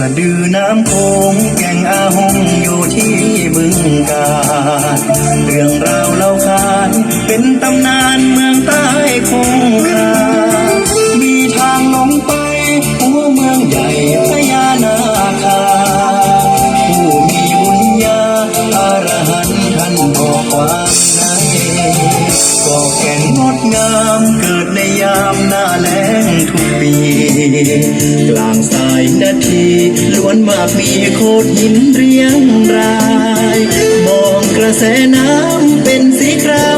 สะดือน้ำโขงแก่งอาหงอยู่ที่บึงกาฬเรื่องราวเล่าขานเป็นตำนานเมืองใต้ ดงามเกิดในยามหน้าแล้งทุกปี กลางสายนาทีล้วนมากมีโคดหินเรียงราย มองกระแสน้ำเป็นสีคราม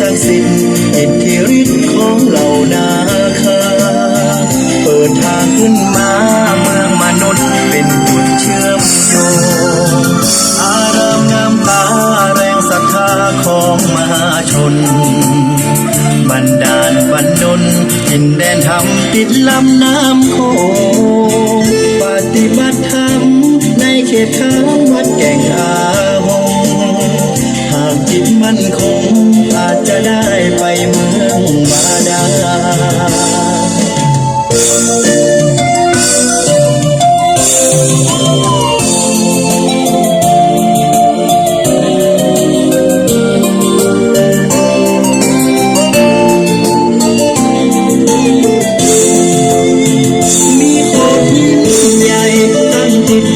ดนศักดิ์สิทธิ์อิทธิฤทธิ์ของเหล่านาคา เปิดทางขึ้นมาเมืองมนุษย์เป็นจุดเชื่อมโยงอารามงามตาแรงศรัทธาของมหาชน บันดาลบันดลดินแดนธรรมติดลำน้ำโขงปฏิบัติธรรมในเขตข้าง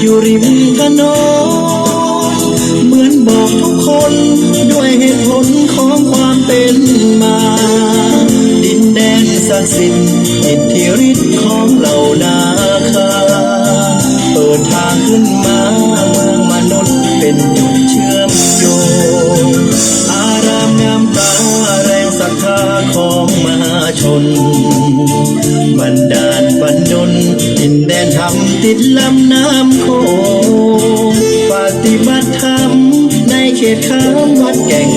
อยู่ริมถนนเหมือนบอกทุกคนด้วยเหตุผลของความเป็นมา ดินแดนศักดิ์สิทธิ์อิทธิฤทธิ์ของเหล่านาคาเปิดทางขึ้นมาเมืองมนุษย์เป็นจุดเชื่อมโยงอารามงามตาแรงศรัทธาของมหาชนบันดา ธรรมติดลำน้ำโขงปฏิบัติธรรมในเขตข้ามวัดแก่ง